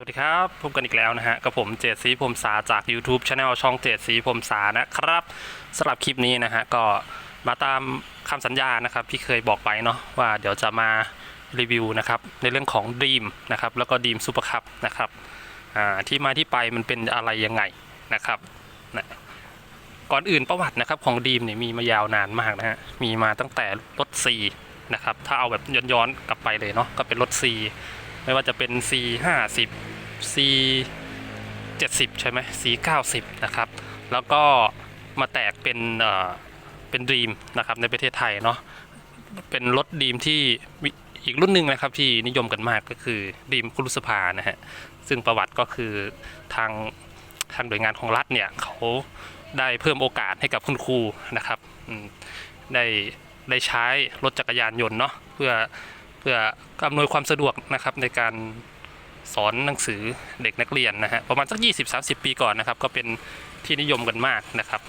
สวัสดีครับ พบกันอีกแล้วนะฮะ กับผมเจดสีผมสาจาก YouTube Channel ช่องเจดสีผมสานะครับสำหรับคลิปนี้นะฮะ ก็มาตามคำสัญญานะครับ ที่เคยบอกไปเนาะว่าเดี๋ยวจะมารีวิวนะครับ ในเรื่องของดีมนะครับ แล้วก็ดีมซูเปอร์คัพนะครับที่มาที่ไปมันเป็นอะไรยังไงนะครับนะก่อนอื่นประวัตินะครับของดีมเนี่ยมีมายาวนานมากนะฮะ มีมาตั้งแต่รถ C นะครับถ้าเอาแบบย้อนๆกลับไปเลยเนาะก็เป็นรถ C ไม่ว่าจะเป็น C 50 C 70 ใช่ไหม C 90 นะครับ แล้วก็มาแตกเป็นเอ่อเป็นดีมนะครับในประเทศไทยเนาะเป็นรถดีมที่อีกรุ่นหนึ่งนะครับที่นิยมกันมากก็คือดีมคุรุสภานะฮะซึ่งประวัติก็คือทางทางหน่วยงานของรัฐเนี่ยเขาได้เพิ่มโอกาสให้กับคุณครูนะครับได้ได้ใช้รถจักรยานยนต์เนาะเพื่อ พื่ออำนวยความสะดวกนะครับในการสอนหนังสือเด็กนักเรียนนะฮะประมาณสัก 20-30 ปีก่อนนะครับ ก็เป็นที่นิยมกันมากนะครับ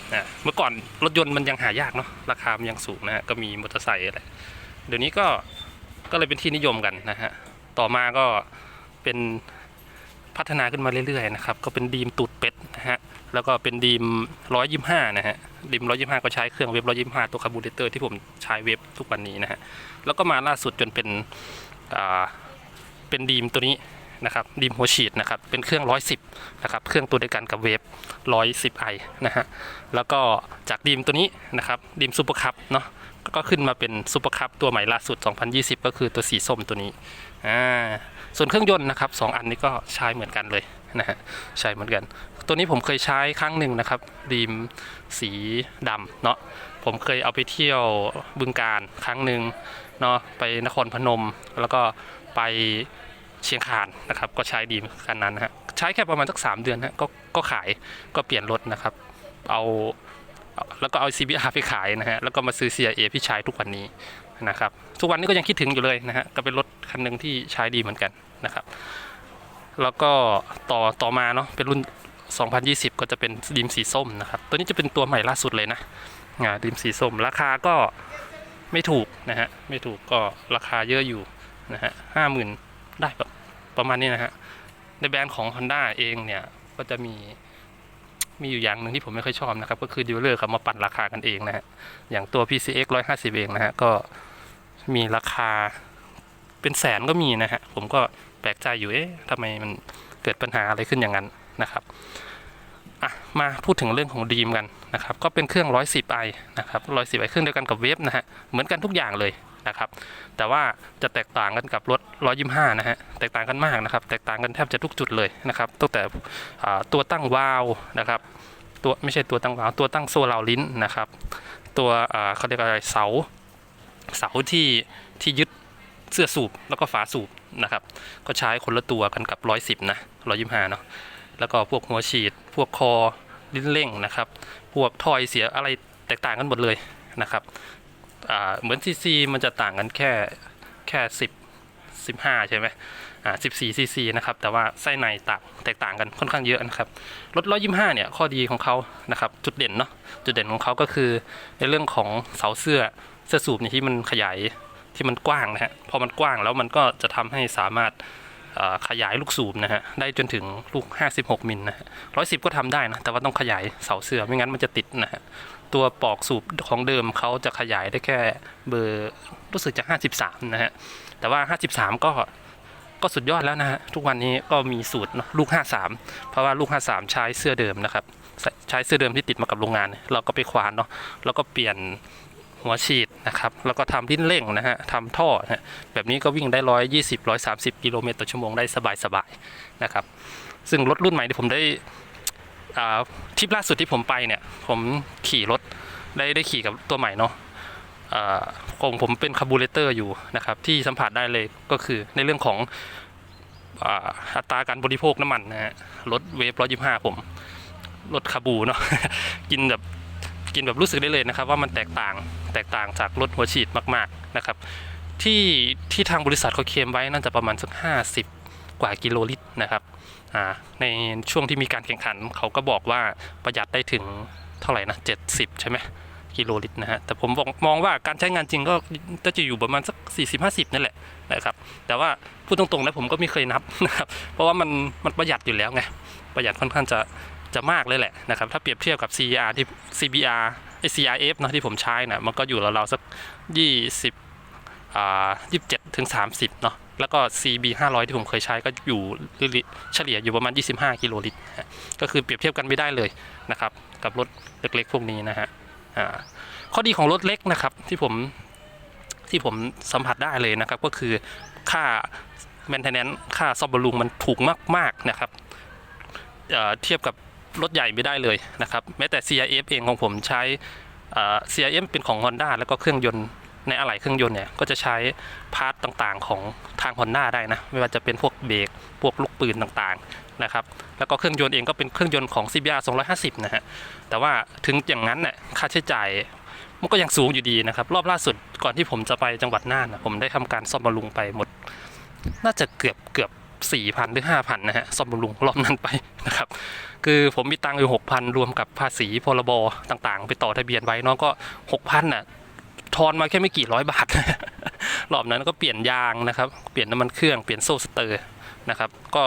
เมื่อก่อนรถยนต์มันยังหายากเนาะราคามันยังสูงนะฮะก็มีมอเตอร์ไซค์อะไรเดี๋ยวนี้ก็ก็เลยเป็นที่นิยมกันนะฮะต่อมาก็เป็นพัฒนาขึ้นมาเรื่อยๆนะครับ ก็เป็นดีมตูดเป็ดนะฮะ แล้วก็เป็นดีม125นะฮะดีม125ก็ใช้เครื่องเว็บ125ตัวคาร์บูเรเตอร์ที่ผมใช้เว็บทุกวันนี้นะฮะแล้วก็มาล่าสุดจนเป็นอ่าเป็นดีมตัวนี้นะครับดีมหัวฉีดนะครับเป็นเครื่อง 110นะครับเครื่องตัวเดียวกันกับเวฟ110 i นะฮะแล้วก็จากดีมตัวนี้นะครับดีมซูเปอร์คัพเนาะก็ขึ้นมาเป็นซูเปอร์คัพตัวใหม่ล่าสุด 2020 ก็คือตัวสีส้มตัวนี้อ่าส่วนเครื่องยนต์นะครับสองอันนี้ก็ใช้เหมือนกันเลยนะฮะใช้เหมือนกัน ตัวนี้ผมเคยใช้ครั้งหนึ่งนะครับดีมสีดำเนาะผมเคยเอาไปเที่ยวบึงการครั้งหนึ่งเนาะไปนครพนม แล้วก็ไปเชียงคานนะครับก็ใช้ดีคันนั้นนะฮะใช้แค่ประมาณสักสามเดือนฮะก็ก็ขายก็เปลี่ยนรถนะครับเอาเอาแล้วก็เอา CBR ไปขายนะฮะแล้วก็มาซื้อ CIA พี่ชายทุกวันนี้นะครับทุกวันนี้ก็ยังคิดถึงอยู่เลยนะฮะก็เป็นรถคันหนึ่งที่ใช้ดีเหมือนกันนะครับ แล้วก็ต่อต่อมาเนาะเป็นรุ่น 2020 ก็จะเป็นดีมสีส้มนะครับ ตัวนี้จะเป็นตัวใหม่ล่าสุดเลยนะงาดีมสีส้ม ราคาก็ไม่ถูกนะฮะ ไม่ถูกก็ราคาเยอะอยู่นะฮะห้าหมื่นได้แบบประมาณนี้นะฮะ ในแบรนด์ของ Honda เองเนี่ย ก็จะมีมีอยู่อย่างหนึ่งที่ผมไม่ค่อยชอบนะครับ ก็คือดีลเลอร์เขามาปั่นราคากันเองนะฮะ อย่างตัว PCX 150 เองนะฮะ ก็มีราคาเป็นแสนก็มีนะฮะ ผมก็แปลกใจอยู่ เอ๊ะทำไมมันเกิดปัญหาอะไรขึ้นอย่างนั้น นะครับอะมาพูดถึงเรื่องของดีมกันนะครับ ก็เป็นเครื่อง 110i นะครับ 110i เครื่องเดียวกันกับเวฟนะฮะ เหมือนกันทุกอย่างเลยนะครับ แต่ว่าจะแตกต่างกันกับรถ 125 นะฮะ แตกต่างกันมากนะครับ แตกต่างกันแทบจะทุกจุดเลยนะครับ ตั้งแต่ตัวตั้งวาล์วนะครับ ตัวไม่ใช่ตัวตั้งวาล์วตัวตั้งโซ่ราวลิ้นนะครับ ตัวเขาเรียกอะไรเสา เสาที่ที่ยึดเสื้อสูบแล้วก็ฝาสูบนะครับ ก็ใช้คนละตัวกันกับ 110 นะ 125 เนาะ แล้วก็พวกหัวฉีด พวกคอลิ้นเร่งนะครับ พวกทอยเสียอะไรแตกต่างกันหมดเลยนะครับเหมือนซีซีมันจะต่างกันแค่แค่สิบสิบห้าใช่ไหมอ่าสิบสี่ซีซีนะครับ แต่ว่าไส้ในต่างแตกต่างกันค่อนข้างเยอะนะครับ รถร้อยยี่ห้าเนี่ยข้อดีของเขานะครับ จุดเด่นเนาะ จุดเด่นของเขาก็คือในเรื่องของเสาเสื้อเสื้อสูบเนี่ยที่มันขยายที่มันกว้างนะฮะ พอมันกว้างแล้วมันก็จะทำให้สามารถ ขยายลูกสูบนะฮะได้จนถึงลูก 56มิลนะร้อยสิบก็ทำได้นะแต่ว่าต้องขยายเสาเสื้อไม่งั้นมันจะติดนะฮะตัวปลอกสูบของเดิมเขาจะขยายได้แค่เบอร์รู้สึกจะ 53 นะฮะแต่ว่า 53 ก็ก็สุดยอดแล้วนะฮะทุกวันนี้ก็มีสูตรลูก 53 เพราะว่าลูก 53 ใช้เสื้อเดิมนะครับใช้เสื้อเดิมที่ติดมากับโรงงาน เราก็ไปควานเนาะแล้วก็เปลี่ยน หัวฉีดนะครับแล้วก็ทำลิ้นเร่งนะฮะทำท่อนะแบบนี้ก็วิ่งได้120 130กิโลเมตรต่อชั่วโมงได้สบายๆนะครับ ซึ่งรถรุ่นใหม่ที่ผมได้อ่าทริปล่าสุดที่ผมไปเนี่ย ผมขี่รถได้ได้ขี่กับตัวใหม่เนาะอ่าของผมเป็นคาร์บูเรเตอร์อยู่นะครับ ที่สัมผัสได้เลยก็คือในเรื่องของอัตราการบริโภคน้ำมันนะฮะรถเวฟร้อยยี่ห้าผมรถคาบูเนาะกินแบบ กินแบบรู้สึกได้เลยนะครับ ว่ามันแตกต่างแตกต่างจากรถหัวฉีดมากๆนะครับ ที่ที่ทางบริษัทเขาเคลมไว้น่าจะประมาณสักห้าสิบกว่ากิโลลิตรนะครับอ่าในช่วงที่มีการแข่งขันเขาก็บอกว่าประหยัดได้ถึงเท่าไหร่นะ70 ใช่ไหมกิโลลิตรนะฮะแต่ผมมองว่าการใช้งานจริงก็ก็จะอยู่ประมาณสัก 40-50 นั่นแหละนะครับ แต่ว่าพูดตรงๆนะผมก็ไม่เคยนับนะครับ เพราะว่ามันมันประหยัดอยู่แล้วไงประหยัดค่อนข้างจะ จะมากเลยแหละนะครับ ถ้าเปรียบเทียบกับ CR ที่ CBR ไอ CRF เนอะที่ผมใช้นะมันก็อยู่ราวๆสัก 20อ่า27ถึง30เนาะแล้วก็ CB 500 ที่ผมเคยใช้ก็อยู่เฉลี่ยอยู่ประมาณ 25 กิโลลิตรฮะก็คือเปรียบเทียบกันไม่ได้เลยนะครับ กับรถเล็กๆ พวกนี้นะฮะอ่าข้อดีของรถเล็กนะครับที่ผมที่ผมสัมผัสได้เลยนะครับ ก็คือค่า maintenance ค่าซ่อมบำรุงมันถูกมากๆนะครับเอ่อเทียบกับ รถใหญ่ไม่ได้เลยนะครับ แม้แต่ CRF เองของผมใช้เอ่อ CRF เป็นของ Honda แล้วก็เครื่องยนต์ในอะไหล่เครื่องยนต์เนี่ยก็จะใช้พาร์ตต่างๆของทาง Honda ได้นะ ไม่ว่าจะเป็นพวกเบรกพวกลูกปืนต่างๆนะครับแล้วก็เครื่องยนต์เองก็เป็นเครื่องยนต์ของ CBR 250 นะฮะแต่ว่าถึงอย่างนั้นเนี่ยค่าใช้จ่ายมันก็ยังสูงอยู่ดีนะครับ รอบล่าสุดก่อนที่ผมจะไปจังหวัดน่านนะผมได้ทำการซ่อมบำรุงไปหมด น่าจะเกือบเกือบ สี่พันหรือห้าพันนะฮะซ่อมบำรุงรอบนั้นไปนะครับ คือผมมีตังค์อยู่หกพันรวมกับภาษีพรบต่างๆ ไปต่อทะเบียนไว้เนาะก็หกพันน่ะทอนมาแค่ไม่กี่ร้อยบาทรอบนั้นก็เปลี่ยนยางนะครับ เปลี่ยนน้ำมันเครื่องเปลี่ยนโซ่สเตอร์นะครับก็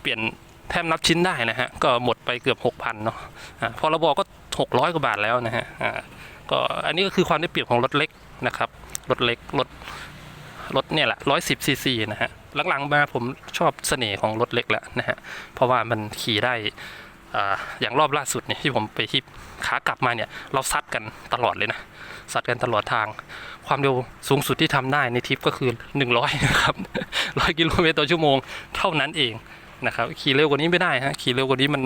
เปลี่ยนแทบนับชิ้นได้นะฮะก็หมดไปเกือบหกพันเนาะอ่าพรบก็หกร้อยกว่าบาทแล้วนะฮะอ่าก็อันนี้ก็คือความได้เปรียบของรถเล็กนะครับรถเล็กรถรถเนี่ยแหละร้อยสิบซีซีนะฮะ หลังๆมาผมชอบเสน่ห์ของรถเล็กแล้วนะฮะ เพราะว่ามันขี่ได้ออย่างรอบล่าสุดเนี่ยที่ผมไปที่ขากลับมาเนี่ยเราซัดกันตลอดเลยนะซัดกันตลอดทาง ความเร็วสูงสุดที่ทำได้ในทริปก็คือ 100นะครับ100กิโลเมตรต่อชั่วโมงเท่านั้นเองนะครับขี่เร็วกว่านี้ไม่ได้ฮะขี่เร็วกว่านี้มัน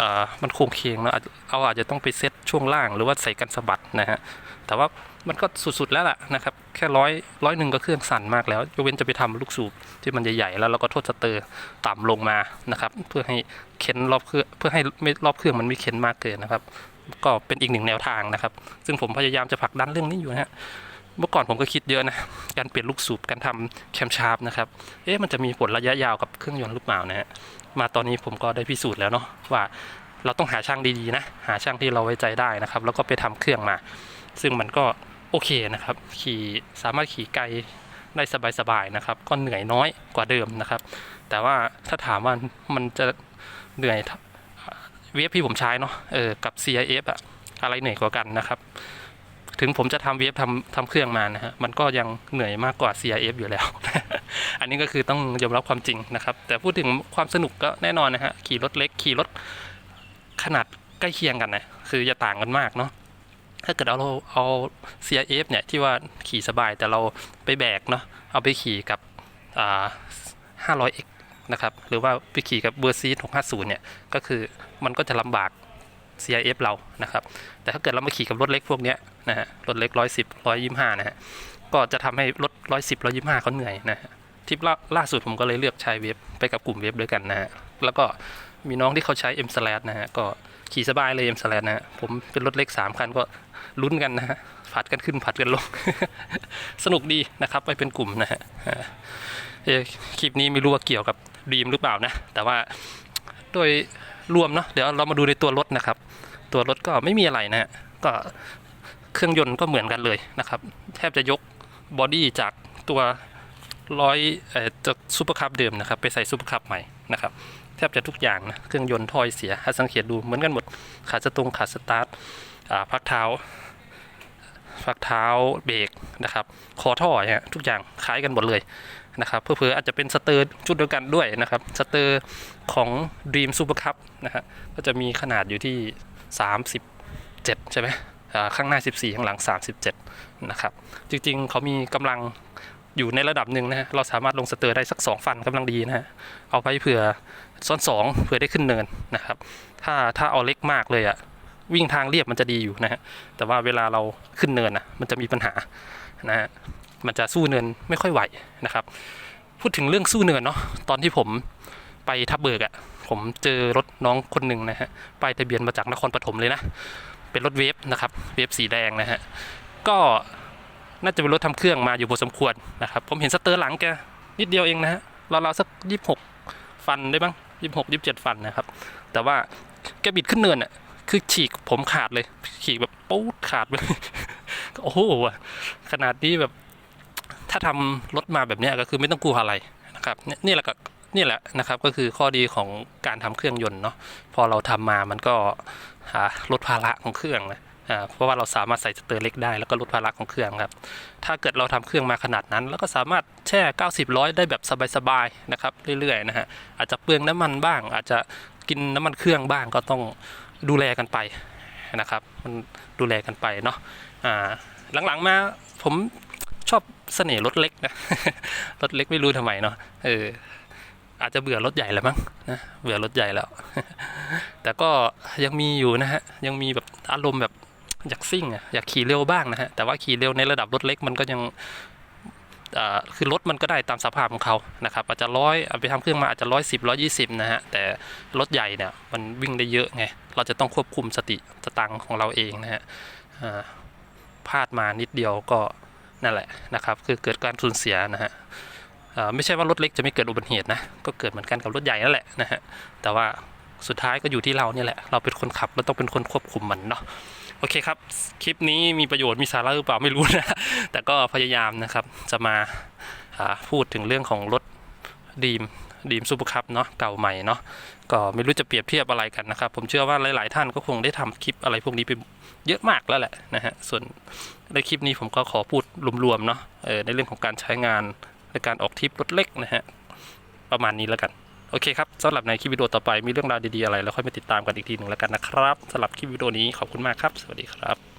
อ่อมันโค้งเคงเนอะอาจเอาอาจจะต้องไปเซตช่วงล่างหรือว่าใส่กันสะบัดนะฮะ แต่ว่ามันก็สุดๆแล้วล่ะนะครับ แค่ร้อยร้อยหนึ่งก็เครื่องสั่นมากแล้วยกเว้นจะไปทำลูกสูบที่มันใหญ่ๆแล้วเราก็โทษสเตอร์ต่ำลงมานะครับ เพื่อให้เข็นรอบเครื่องเพื่อให้ไม่รอบเครื่องมันไม่เข็นมากเกินนะครับ ก็เป็นอีกหนึ่งแนวทางนะครับ ซึ่งผมพยายามจะผลักดันเรื่องนี้อยู่นะฮะเมื่อก่อนผมก็คิดเยอะนะ การเปลี่ยนลูกสูบ การทำแคมชาร์ปนะครับ เอ๊ะ มันจะมีผลระยะยาวกับเครื่องยนต์หรือเปล่านะฮะ มาตอนนี้ผมก็ได้พิสูจน์แล้วเนาะว่าเราต้องหาช่างดีๆนะ หาช่างที่เราไว้ใจได้นะครับ แล้วก็ไปทำเครื่องมา ซึ่งมันก็โอเคนะครับ ขี่สามารถขี่ไกลได้สบายๆนะครับ ก็เหนื่อยน้อยกว่าเดิมนะครับ แต่ว่าถ้าถามว่ามันจะเหนื่อยเวฟที่ผมใช้เนาะเออกับ CIF อะอะไรเหนื่อยกว่ากันนะครับ ถึงผมจะทำเวฟทำทำเครื่องมานะฮะมันก็ยังเหนื่อยมากกว่า CIF อยู่แล้ว อันนี้ก็คือต้องยอมรับความจริงนะครับ แต่พูดถึงความสนุกก็แน่นอนนะฮะขี่รถเล็กขี่รถขนาดใกล้เคียงกันนะคือจะต่างกันมากเนาะ ถ้าเกิดเอาเราเอา CIF เนี่ยที่ว่าขี่สบายแต่เราไปแบกเนาะเอาไปขี่กับอ่า 500x นะครับหรือว่าไปขี่กับเบอร์ซี650 เนี่ยก็คือมันก็จะลำบาก CIF เรานะครับ แต่ถ้าเกิดเรามาขี่กับรถเล็กพวกเนี้ยนะฮะรถเล็ก 110 125 นะฮะก็จะทำให้รถ 110 125เขาเหนื่อยนะฮะทริปล่าล่าสุดผมก็เลยเลือกใช้เวฟไปกับกลุ่มเวฟด้วยกันนะฮะแล้วก็มีน้องที่เขาใช้ M s l a s นะฮะก็ ขี่สบายเลย M s l a s นะฮะผมเป็นรถเล็ก 3 คันก็ลุ้นกันนะฮะผัดกันขึ้นผัดกันลง สนุกดีนะครับไปเป็นกลุ่มนะฮะเอคลิปนี้ไม่รู้ว่าเกี่ยวกับดีมหรือเปล่านะ แต่ว่าโดยรวมเนาะเดี๋ยวเรามาดูในตัวรถนะครับ ตัวรถก็ไม่มีอะไรนะฮะก็เครื่องยนต์ก็เหมือนกันเลยนะครับ แทบจะยกบอดี้จากตัวร้อยเออจากซูเปอร์คัพเดิมนะครับ ไปใส่ซูเปอร์คัพใหม่นะครับ แทบจะทุกอย่างนะเครื่องยนต์ถอยเสียถ้าสังเกตดูเหมือนกันหมดขาสตรงขาสตาร์ทพักเท้าพักเท้าเบรกนะครับคอท่อเนี่ยทุกอย่างคล้ายกันหมดเลยนะครับเพื่อๆอาจจะเป็นสเตอร์ชุดเดียวกันด้วยนะครับสเตอร์ของ Dream Super Cup นะฮะก็จะมีขนาดอยู่ที่ 37 ใช่ไหมข้างหน้า 14 ข้างหลัง 37 นะครับ จริงๆ เขามีกำลัง อยู่ในระดับหนึ่งนะฮะเราสามารถลงสเตอร์ได้สัก 2 ฟันกำลังดีนะฮะเอาไปเผื่อซ้อนสองเผื่อได้ขึ้นเนินนะครับ ถ้าถ้าเอาเล็กมากเลยอะวิ่งทางเรียบมันจะดีอยู่นะฮะแต่ว่าเวลาเราขึ้นเนินนะมันจะมีปัญหานะฮะมันจะสู้เนินไม่ค่อยไหวนะครับ พูดถึงเรื่องสู้เนินเนาะตอนที่ผมไปทับเบิกอะผมเจอรถน้องคนหนึ่งนะฮะป้ายทะเบียนมาจากนครปฐมเลยนะ เป็นรถเวฟนะครับ เวฟสีแดงนะฮะ ก็ น่าจะเป็นรถทำเครื่องมาอยู่พอสมควรนะครับ ผมเห็นสเตอร์หลังแกนิดเดียวเองนะฮะราวๆสักยี่สิบหกฟันได้บ้างยี่สิบหกยี่สิบเจ็ดฟันนะครับ แต่ว่าแกบิดขึ้นเนินอะคือฉีกผมขาดเลย ฉีกแบบปู๊ดขาดไปเลยโอ้โหขนาดนี้แบบ ถ้าทำรถมาแบบนี้ก็คือไม่ต้องกลัวอะไรนะครับนี่ยนี่แหละก็นี่แหละนะครับก็คือข้อดีของการทำเครื่องยนต์เนาะพอเราทำมามันก็ลดภาระของเครื่องนะ เพราะว่าเราสามารถใส่สเตอร์เล็กได้แล้วก็ลดภาระของเครื่องครับ ถ้าเกิดเราทำเครื่องมาขนาดนั้น แล้วก็สามารถแช่ 90ร้อยได้แบบสบายๆนะครับเรื่อยๆนะฮะอาจจะเปลืองน้ำมันบ้าง อาจจะกินน้ำมันเครื่องบ้างก็ต้องดูแลกันไปนะครับ มันดูแลกันไปเนาะอ่าหลังๆมาผมชอบเสน่ห์รถเล็กนะรถเล็กไม่รู้ทำไมเนาะเอออาจจะเบื่อรถใหญ่แล้วมั้งนะเบื่อรถใหญ่แล้ว แต่ก็ยังมีอยู่นะฮะยังมีแบบอารมณ์แบบ อยากซิ่งอะอยากขี่เร็วบ้างนะฮะแต่ว่าขี่เร็วในระดับรถเล็กมันก็ยังคือรถมันก็ได้ตามสภาพของเขานะครับอาจจะร้อยเอาไปทำเครื่องมาอาจจะร้อยสิบร้อยี่สิบนะฮะแต่รถใหญ่เนี่ยมันวิ่งได้เยอะไงเราจะต้องควบคุมสติสตังค์ของเราเองนะฮะพลาดมานิดเดียวก็นั่นแหละนะครับคือเกิดการสูญเสียนะฮะไม่ใช่ว่ารถเล็กจะไม่เกิดอุบัติเหตุนะก็เกิดเหมือนกันกับรถใหญ่นั่นแหละนะฮะแต่ว่าสุดท้ายก็อยู่ที่เราเนี่ยแหละเราเป็นคนขับเราต้องเป็นคนควบคุมมันเนาะ อเคครับ คลิปนี้มีประโยชน์มีสาระหรือเปล่าไม่รู้นะ แต่ก็พยายามนะครับ จะมาพูดถึงเรื่องของรถดีมดีมซูเปอร์คัพเนาะเก่าใหม่เนาะก็ไม่รู้จะเปรียบเทียบอะไรกันนะครับ ผมเชื่อว่าหลาย ๆ ท่านก็คงได้ทำคลิปอะไรพวกนี้ไปเยอะมากแล้วแหละนะฮะส่วนในคลิปนี้ผมก็ขอพูดรวม ๆ เนาะในเรื่องของการใช้งานในการออกทริปรถเล็กนะฮะประมาณนี้แล้วกัน โอเคครับสำหรับในคลิปวิดีโอต่อไปมีเรื่องราวดีๆอะไร แล้วค่อยมาติดตามกันอีกทีหนึ่งแล้วกันนะครับสำหรับคลิปวิดีโอนี้ขอบคุณมากครับ สวัสดีครับ